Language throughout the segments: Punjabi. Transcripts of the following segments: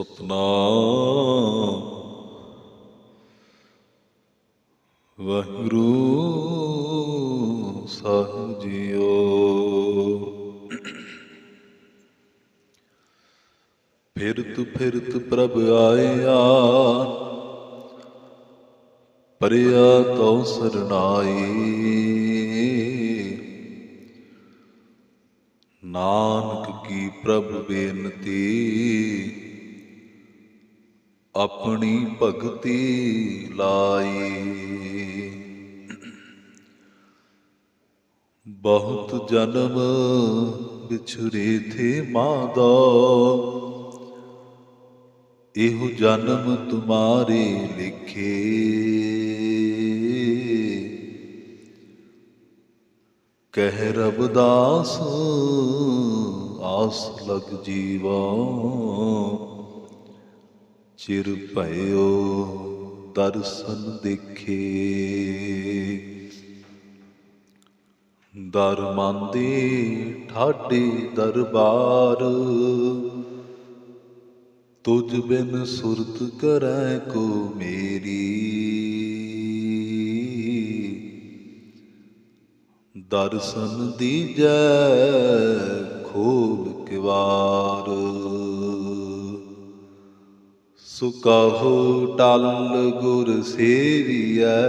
ਸਤਨਾਮ। ਵਾਹਿਗੁਰੂ ਸਾਹਿਬ ਜੀਓ। ਫਿਰਤ ਫਿਰਤ ਪ੍ਰਭ ਆਇਆ, ਪਰਿਆ ਤਉ ਸਰਨਾਈ। ਨਾਨਕ ਕੀ ਪ੍ਰਭ ਬੇਨਤੀ ਆਪਣੀ ਭਗਤੀ ਲਾਈ। ਬਹੁਤ ਜਨਮ ਵਿਛੜੇ ਥੇ ਮਾਦਾ ਇਹੋ ਜਨਮ ਤੁਮਾਰੇ ਲਿਖੇ। ਕਹਿ ਰਬਦਾਸ ਆਸ ਲਗ ਜੀਵਾ। ਚਿਰ ਭਇਓ ਦਰਸ਼ਨ ਦੇਖੇ। ਦਰ ਠਾਡੀ ਦਰਬਾਰ, ਤੁਝ ਬਿਨ ਸੁਰਤ ਕਰੈ ਕੋ ਮੇਰੀ। ਦਰਸ਼ਨ ਦੀਜੈ ਖੋਲ ਕਿਵਾਰ। ਸੁਕਹੁ ਟਲ ਗੁਰ ਸੇਵੀਐ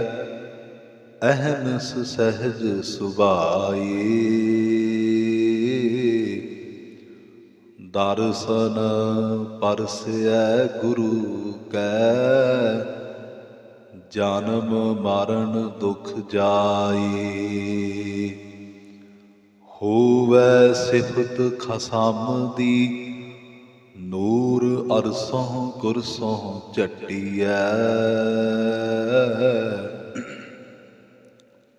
ਅਹਨਸ ਸਹਿਜ ਸੁਭਾਈ ਦਰਸ਼ਨ ਪਰਸੈ ਗੁਰੂ ਕੈ, ਜਨਮ ਮਰਨ ਦੁਖ ਜਾਈ ਹੋਵੈ ਸਿਫਤ ਖਸਮ ਦੀ, ਨੂਰ ਅਰਸੋਂ ਕੁਰਸੋਂ ਚਟਿਐ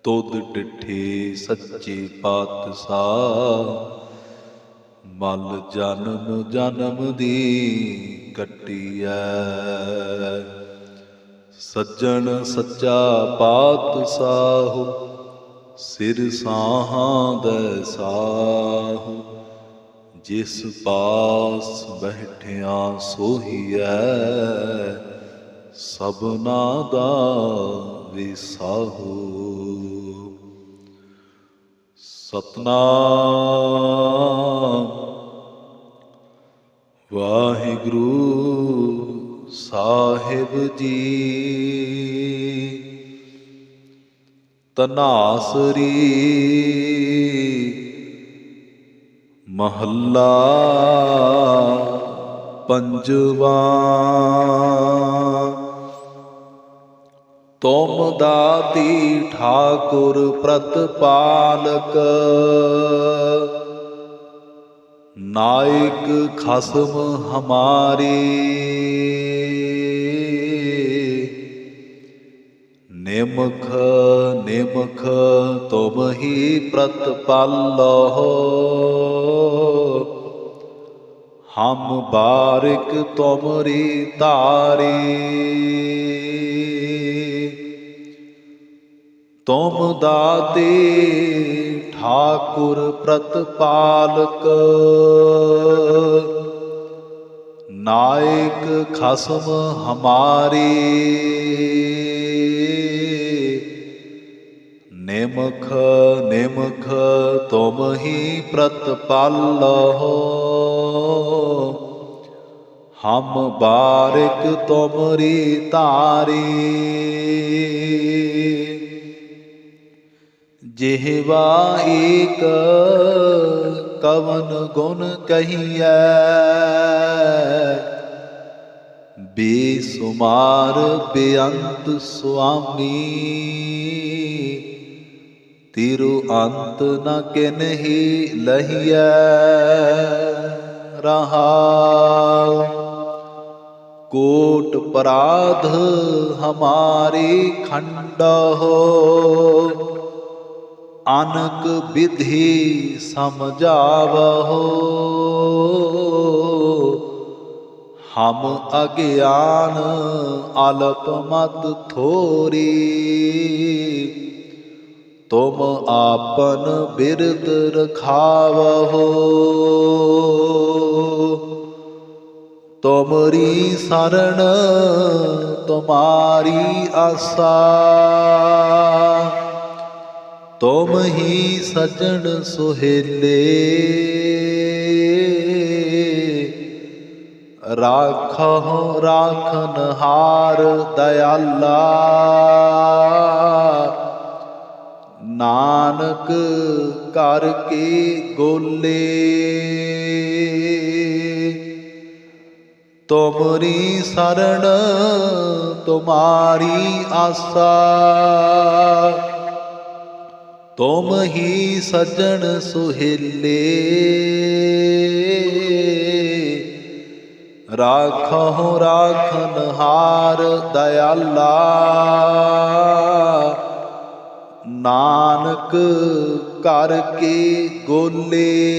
ਤੁਧ ਡਿਠੇ ਸੱਚੇ ਪਾਤਸ਼ਾਹ, ਮਲ ਜਨਮ ਜਨਮ ਦੀ ਕੱਟਿਐ। ਸੱਜਣ ਸੱਚਾ ਪਾਤਸ਼ਾਹ, ਸਿਰ ਸਾਹਾਂ ਦੇ ਸਾਹੁ। ਜਿਸ ਪਾਸ ਬੈਠਿਆ ਸੋਹੀਐ ਸਭਨਾ ਦਾ ਵਿਸਾਹੂ। ਸਤਨਾਮ। ਵਾਹਿਗੁਰੂ ਸਾਹਿਬ ਜੀ। ਤਨਾਸਰੀ। ਮਹੱਲਾ ਪੰਜਵਾ। ਤੁਮ ਦਾਤੀ ਠਾਕੁਰ ਪ੍ਰਤਪਾਲਕ ਨਾਇਕ ਖਸਮ ਹਮਾਰੇ। ਨਿਮਖ ਨਿਮਖ ਤੁਮ ਹੀ ਪ੍ਰਤਪਾਲੋ ਹਮ ਬਾਰਿਕ ਤੁਮਰੀ ਤਾਰੀ ਤੁਮ ਦਾਤੇ ਠਾਕੁਰ ਪ੍ਰਤਪਾਲਕ। ਨਾਇਕ ਖਸਮ ਹਮਾਰੀ। ਨਿਮਖ ਨਿਮਖ ਤੁਮ ਹੀ ਪ੍ਰਤਪਾਲੋ ਹਮ ਬਾਰਿਕ ਤੁਮਰੀ ਤਾਰੀ ਜਿਹਵਾ ਏਕ ਕਵਨ ਗੁਣ ਕਹੀਐ, ਬੇਸੁਮਾਰ ਬੇਅੰਤ ਸੁਆਮੀ। ਤਿਰੂ ਅੰਤ ਨ ਕਿਨਹੀ ਲਹੀਐ ਰਹਾਉ। ਕੋਟ ਪਰਾਧ ਹਮਾਰੀ ਖੰਡ ਹੋ ਅਨਕ ਵਿਧੀ ਸਮਝਾਵਹੋ। ਹਮ ਅਗਿਆਨ ਅਲਪ ਮਤ ਥੋਰੀ। ਤੁਮ ਆਪਨ ਬਿਰਦ ਰਖਾਵਹੋ। ਤੁਮਰੀ ਸਰਣ ਤੁਮਾਰੀ ਆਸਾ। ਤੁਮ ਹੀ ਸਜਣ ਸੁਹੇਲੇ। ਰਾਖਹੁ, ਰਾਖਨ ਹਾਰ ਦਇਆਲਾ। ਨਾਨਕ ਕਰਕੇ ਗੋਲੇ। ਤੁਮਰੀ ਸਰਣ, ਤੁਮਾਰੀ ਆਸਾ। ਤੁਮ ਹੀ ਸਜਣ ਸੁਹੇਲੇ। ਰਾਖਹੁ ਰਾਖਨ ਹਾਰ ਦਇਆਲਾ। ਨਾਨਕ ਕਰ ਕੇ ਗੋਲੇ।